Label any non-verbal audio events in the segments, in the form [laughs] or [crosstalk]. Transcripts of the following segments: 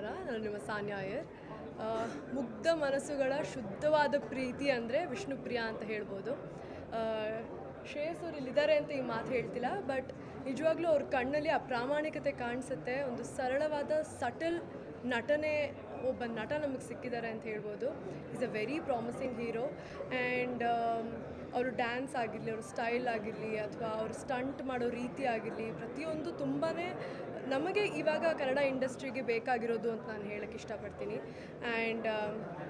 ನಮಸ್ಕಾರ ನಾನು ನಿಮ್ಮ ಸಾನ್ಯಾ ಅಯ್ಯರ್. ಮುಗ್ಧ ಮನಸ್ಸುಗಳ ಶುದ್ಧವಾದ ಪ್ರೀತಿ ಅಂದರೆ ವಿಷ್ಣುಪ್ರಿಯ ಅಂತ ಹೇಳ್ಬೋದು. ಶ್ರೇಯಸ್ ಅವ್ರು ಇಲ್ಲಿದ್ದಾರೆ ಅಂತ ಈ ಮಾತು ಹೇಳ್ತಿಲ್ಲ ಬಟ್ ನಿಜವಾಗ್ಲೂ ಅವ್ರ ಕಣ್ಣಲ್ಲಿ ಆ ಪ್ರಾಮಾಣಿಕತೆ ಕಾಣಿಸುತ್ತೆ, ಒಂದು ಸರಳವಾದ, ಸಟಲ್ ನಟನೆ, ಒಬ್ಬ ನಟ ನಮಗೆ ಸಿಕ್ಕಿದ್ದಾರೆ ಅಂತ ಹೇಳ್ಬೋದು. Is a very promising hero and ಅವರು ಡ್ಯಾನ್ಸ್ ಆಗಿರಲಿ, ಅವ್ರ ಸ್ಟೈಲ್ ಆಗಿರಲಿ, ಅಥವಾ ಅವರು ಸ್ಟಂಟ್ ಮಾಡೋ ರೀತಿ ಆಗಿರಲಿ, ಪ್ರತಿಯೊಂದು ತುಂಬಾ ನಮಗೆ ಇವಾಗ ಕನ್ನಡ ಇಂಡಸ್ಟ್ರಿಗೆ ಬೇಕಾಗಿರೋದು ಅಂತ ನಾನು ಹೇಳಕ್ಕೆ ಇಷ್ಟಪಡ್ತೀನಿ. ಆ್ಯಂಡ್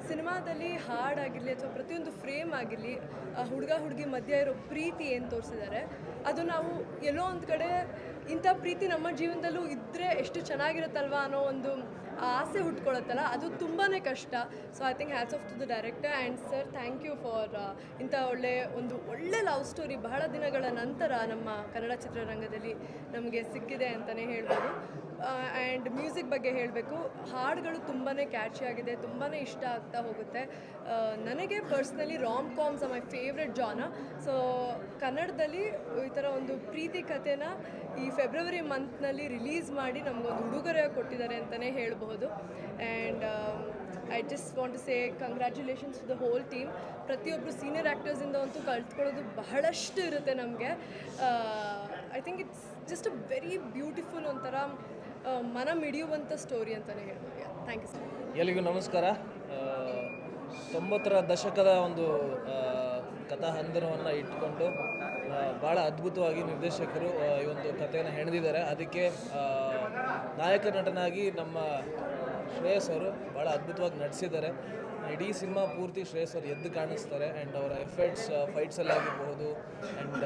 ಸಿನಿಮಾದಲ್ಲಿ ಹಾಡಾಗಿರಲಿ ಅಥವಾ ಪ್ರತಿಯೊಂದು ಫ್ರೇಮ್ ಆಗಿರಲಿ ಹುಡುಗ ಹುಡುಗಿ ಮಧ್ಯೆ ಇರೋ ಪ್ರೀತಿ ಏನು ತೋರಿಸಿದ್ದಾರೆ, ಅದು ನಾವು ಎಲ್ಲೋ ಒಂದು ಕಡೆ ಇಂಥ ಪ್ರೀತಿ ನಮ್ಮ ಜೀವನದಲ್ಲೂ ಇದ್ದರೆ ಎಷ್ಟು ಚೆನ್ನಾಗಿರುತ್ತಲ್ವ ಅನ್ನೋ ಒಂದು ಆಸೆ ಹುಟ್ಕೊಳ್ಳುತ್ತಲ್ಲ, ಅದು ತುಂಬಾ ಕಷ್ಟ. So I think hats off to the director and sir thank you for ಇಂಥ ಒಳ್ಳೆ ಒಂದು ಒಳ್ಳೆ ಲವ್ ಸ್ಟೋರಿ ಬಹಳ ದಿನಗಳ ನಂತರ ನಮ್ಮ ಕನ್ನಡ ಚಿತ್ರರಂಗದಲ್ಲಿ ನಮಗೆ ಸಿಕ್ಕಿದೆ ಅಂತಲೇ ಹೇಳ್ಬೋದು. ಆ್ಯಂಡ್ ಮ್ಯೂಸಿಕ್ ಬಗ್ಗೆ ಹೇಳಬೇಕು. ಹಾಡುಗಳು ತುಂಬಾ ಕ್ಯಾಚಿ ಆಗಿದೆ ತುಂಬಾ ಇಷ್ಟ ಆಗ್ತಾ ಹೋಗುತ್ತೆ. ನನಗೆ personally rom coms my favourite genre so ಕನ್ನಡದಲ್ಲಿ ಈ ಥರ ಒಂದು ಪ್ರೀತಿ ಕಥೆನ ಈ ಫೆಬ್ರವರಿ ಮಂತ್ನಲ್ಲಿ ರಿಲೀಸ್ ಮಾಡಿ ನಮಗೊಂದು ಉಡುಗೊರೆ ಕೊಟ್ಟಿದ್ದಾರೆ ಅಂತಲೇ ಹೇಳಬಹುದು and I just want to say congratulations to the whole team ಪ್ರತಿಯೊಬ್ಬರು ಸೀನಿಯರ್ ಆ್ಯಕ್ಟರ್ಸಿಂದ ಅಂತೂ ಕಲ್ತ್ಕೊಳ್ಳೋದು ಬಹಳಷ್ಟು ಇರುತ್ತೆ ನಮಗೆ. I think it's just a very beautiful ಒಂಥರ ಆ, ಮನ ಮಿಡಿಯುವಂಥ ಸ್ಟೋರಿ ಅಂತಲೇ ಹೇಳ್ಬೋದು. ಥ್ಯಾಂಕ್ ಯು ಸರ್ ಎಲ್ಲಿಗೂ ನಮಸ್ಕಾರ. ಆ, ತೊಂಬತ್ತರ ದಶಕದ ಒಂದು ಕಥಾ ಹಂದರವನ್ನು ಇಟ್ಕೊಂಡು ಆ, ಭಾಳ ಅದ್ಭುತವಾಗಿ ನಿರ್ದೇಶಕರು ಈ ಒಂದು ಕಥೆಯನ್ನು ಹೆಣೆದಿದ್ದಾರೆ. ಅದಕ್ಕೆ ನಾಯಕ ನಟನಾಗಿ ನಮ್ಮ ಶ್ರೇಯಸ್ ಅವರು ಭಾಳ ಅದ್ಭುತವಾಗಿ ನಟಿಸಿದ್ದಾರೆ. ಇಡೀ ಸಿನಿಮಾ ಪೂರ್ತಿ ಶ್ರೇಯಸ್ ಅವರು ಎದ್ದು ಕಾಣಿಸ್ತಾರೆ ಆ್ಯಂಡ್ ಅವರ ಎಫರ್ಟ್ಸ್ ಫೈಟ್ಸಲ್ಲಿ ಆಗಿರ್ಬೋದು ಆ್ಯಂಡ್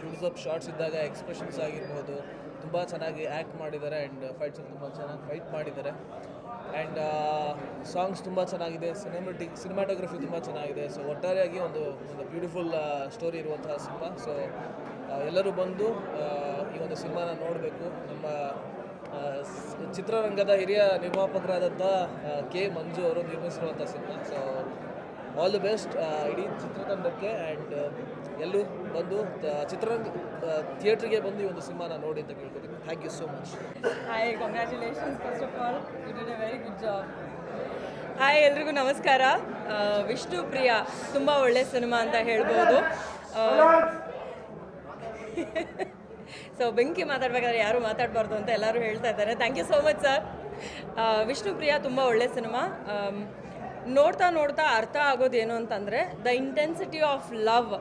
ಕ್ಲೂಸ್ ಅಪ್ ಶಾರ್ಟ್ಸ್ ಇದ್ದಾಗ ಎಕ್ಸ್ಪ್ರೆಷನ್ಸ್ ಆಗಿರ್ಬೋದು ತುಂಬ ಚೆನ್ನಾಗಿ ಆ್ಯಕ್ಟ್ ಮಾಡಿದ್ದಾರೆ ಆ್ಯಂಡ್ ಫೈಟ್ಸ್ ತುಂಬ ಚೆನ್ನಾಗಿ ಫೈಟ್ ಮಾಡಿದ್ದಾರೆ. ಆ್ಯಂಡ್ ಸಾಂಗ್ಸ್ ತುಂಬ ಚೆನ್ನಾಗಿದೆ ಸಿನಿಮೆಟಿಕ್ ಸಿನಿಮಾಟೋಗ್ರಫಿ ತುಂಬ ಚೆನ್ನಾಗಿದೆ. ಸೊ ಒಟ್ಟಾರೆಯಾಗಿ ಒಂದು ಒಂದು ಬ್ಯೂಟಿಫುಲ್ ಸ್ಟೋರಿ ಇರುವಂತಹ ಸಿನಿಮಾ. ಸೊ ಎಲ್ಲರೂ ಬಂದು ಈ ಒಂದು ಸಿನಿಮಾನ ನೋಡಬೇಕು. ನಮ್ಮ ಚಿತ್ರರಂಗದ ಹಿರಿಯ ನಿರ್ಮಾಪಕರಾದಂಥ ಕೆ ಮಂಜು ಅವರು ನಿರ್ಮಿಸಿರುವಂಥ cinema. So all the best ಇಡೀ ಚಿತ್ರತಂಡಕ್ಕೆ ಆ್ಯಂಡ್ ಎಲ್ಲೂ ಬಂದು ಚಿತ್ರರಂಗ ಥಿಯೇಟ್ರಿಗೆ ಬಂದು ಈ ಒಂದು ಸಿನಿಮಾನ ನೋಡಿ ಅಂತ ಕೇಳ್ಕೊತೀನಿ. Thank you so much hi congratulations first of all you did a very good job hi ಎಲ್ರಿಗೂ ನಮಸ್ಕಾರ. ವಿಷ್ಣು ಪ್ರಿಯ ತುಂಬ ಒಳ್ಳೆ ಸಿನಿಮಾ ಅಂತ ಹೇಳ್ಬೋದು. [laughs] ಸೊ ಬೆಂಕಿ ಮಾತಾಡ್ಬೇಕಾದ್ರೆ ಯಾರು ಮಾತಾಡಬಾರ್ದು ಅಂತ ಎಲ್ಲರೂ ಹೇಳ್ತಾ ಇದ್ದಾರೆ. Thank you so much sir Vishnu Priya ತುಂಬ ಒಳ್ಳೆ ಸಿನಿಮಾ. ನೋಡ್ತಾ ನೋಡ್ತಾ ಅರ್ಥ ಆಗೋದೇನು ಅಂತಂದರೆ the intensity of love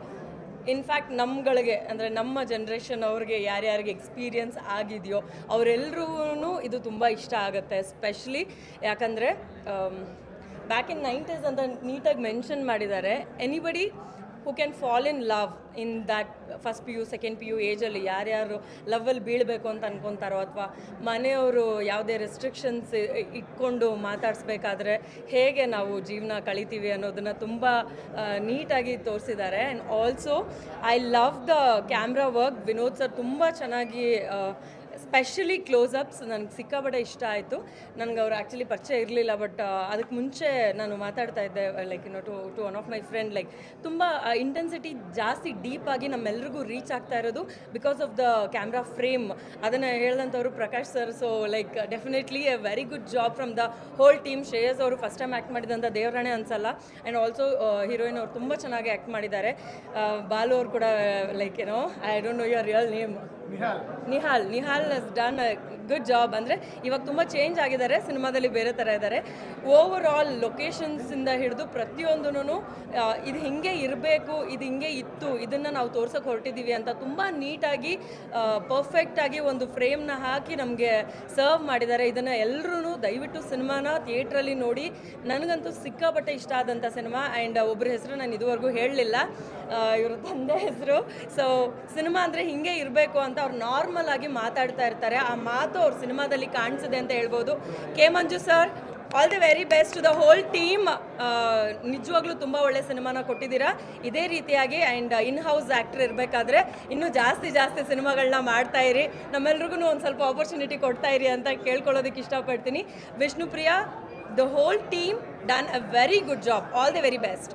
in fact ನಮ್ಗಳಿಗೆ, ಅಂದರೆ ನಮ್ಮ ಜನ್ರೇಷನ್ ಅವ್ರಿಗೆ ಯಾರ್ಯಾರಿಗೆ ಎಕ್ಸ್ಪೀರಿಯನ್ಸ್ ಆಗಿದೆಯೋ ಅವರೆಲ್ಲರೂ ಇದು ತುಂಬ ಇಷ್ಟ ಆಗುತ್ತೆ ಸ್ಪೆಷಲಿ ಯಾಕಂದರೆ ಬ್ಯಾಕ್ ಇನ್ ನೈಂಟೀಸ್ ಅಂತ ನೀಟಾಗಿ ಮೆನ್ಷನ್ ಮಾಡಿದ್ದಾರೆ. Anybody who can fall in love in that first P U second P U ಏಜಲ್ಲಿ ಯಾರ್ಯಾರು ಲವ್ವಲ್ಲಿ ಬೀಳಬೇಕು ಅಂತ ಅನ್ಕೊತಾರೋ ಅಥವಾ ಮನೆಯವರು ಯಾವುದೇ ರೆಸ್ಟ್ರಿಕ್ಷನ್ಸ್ ಇಟ್ಕೊಂಡು ಮಾತಾಡಿಸ್ಬೇಕಾದ್ರೆ ಹೇಗೆ ನಾವು ಜೀವನ ಕಳಿತೀವಿ ಅನ್ನೋದನ್ನು ತುಂಬ ನೀಟಾಗಿ ತೋರಿಸಿದ್ದಾರೆ. And also I love the camera work Vinod sir ತುಂಬ ಚೆನ್ನಾಗಿ ಸ್ಪೆಷಲಿ ಕ್ಲೋಸಪ್ಸ್ ನನಗೆ ಸಿಕ್ಕಾಬಡೆ ಇಷ್ಟ ಆಯಿತು. ನನಗೆ ಅವ್ರು ಆ್ಯಕ್ಚುಲಿ ಪರಿಚಯ ಇರಲಿಲ್ಲ ಬಟ್ ಅದಕ್ಕೆ ಮುಂಚೆ ನಾನು ಮಾತಾಡ್ತಾ ಇದ್ದೆ ಲೈಕ್ ಏನೋ to to one of my friend like ತುಂಬ ಇಂಟೆನ್ಸಿಟಿ ಜಾಸ್ತಿ ಡೀಪ್ ಆಗಿ ನಮ್ಮೆಲ್ರಿಗೂ ರೀಚ್ ಆಗ್ತಾ ಇರೋದು because of the camera frame ಅದನ್ನು ಹೇಳಿದಂಥವ್ರು Prakash sir so like definitely a very good job from the whole team Shreyas ಅವರು ಫಸ್ಟ್ ಟೈಮ್ ಆ್ಯಕ್ಟ್ ಮಾಡಿದಂಥ ದೇವರಾಣೆ ಅನ್ಸಲ್ಲ. ಆ್ಯಂಡ್ ಆಲ್ಸೋ ಹೀರೋಯಿನ್ ಅವರು ತುಂಬ ಚೆನ್ನಾಗಿ ಆ್ಯಕ್ಟ್ ಮಾಡಿದ್ದಾರೆ. ಬಾಲು ಅವರು ಕೂಡ ಲೈಕ್ ಏನೋ I don't know your real name Nihal Nihal has done good job ಅಂದರೆ ಇವಾಗ ತುಂಬ ಚೇಂಜ್ ಆಗಿದ್ದಾರೆ, ಸಿನಿಮಾದಲ್ಲಿ ಬೇರೆ ಥರ ಇದ್ದಾರೆ. ಓವರ್ ಆಲ್ ಲೊಕೇಶನ್ಸಿಂದ ಹಿಡಿದು ಪ್ರತಿಯೊಂದೂ ಇದು ಹಿಂಗೆ ಇರಬೇಕು, ಇದು ಹಿಂಗೆ ಇತ್ತು, ಇದನ್ನು ನಾವು ತೋರ್ಸೋಕೆ ಹೊರಟಿದ್ದೀವಿ ಅಂತ ತುಂಬ ನೀಟಾಗಿ ಪರ್ಫೆಕ್ಟಾಗಿ ಒಂದು ಫ್ರೇಮ್ನ ಹಾಕಿ ನಮಗೆ ಸರ್ವ್ ಮಾಡಿದ್ದಾರೆ. ಇದನ್ನು ಎಲ್ಲರೂ ದಯವಿಟ್ಟು ಸಿನಿಮಾನ ಥಿಯೇಟ್ರಲ್ಲಿ ನೋಡಿ. ನನಗಂತೂ ಸಿಕ್ಕಾಪಟ್ಟೆ ಇಷ್ಟ ಆದಂಥ ಸಿನಿಮಾ. ಆ್ಯಂಡ್ ಒಬ್ಬರ ಹೆಸರು ನಾನು ಇದುವರೆಗೂ ಹೇಳಲಿಲ್ಲ. ಇವರು ತಂದೆ ಹೆಸರು. ಸೊ ಸಿನಿಮಾ ಅಂದರೆ ಹಿಂಗೆ ಇರಬೇಕು ಅಂತ ಅವ್ರು ನಾರ್ಮಲ್ ಆಗಿ ಮಾತಾಡ್ತಾ ಇರ್ತಾರೆ. ಆ ಮಾತು ಅವ್ರ ಸಿನಿಮಾದಲ್ಲಿ ಕಾಣಿಸಿದೆ ಅಂತ ಹೇಳ್ಬೋದು. K Manju sir, all the very best to the whole team. ನಿಜವಾಗ್ಲೂ ತುಂಬ ಒಳ್ಳೆ ಸಿನಿಮಾನ ಕೊಟ್ಟಿದ್ದೀರಾ. ಇದೇ ರೀತಿಯಾಗಿ ಆ್ಯಂಡ್ ಇನ್ ಹೌಸ್ ಆ್ಯಕ್ಟರ್ ಇರಬೇಕಾದ್ರೆ ಇನ್ನೂ ಜಾಸ್ತಿ ಜಾಸ್ತಿ ಸಿನಿಮಾಗಳನ್ನ ಮಾಡ್ತಾ ಇರಿ. ನಮ್ಮೆಲ್ರಿಗೂ ಒಂದು ಸ್ವಲ್ಪ ಆಪರ್ಚುನಿಟಿ ಕೊಡ್ತಾ ಇರಿ ಅಂತ ಕೇಳ್ಕೊಳ್ಳೋದಕ್ಕೆ ಇಷ್ಟಪಡ್ತೀನಿ. Vishnupriya, the whole team done a very good job. All the very best.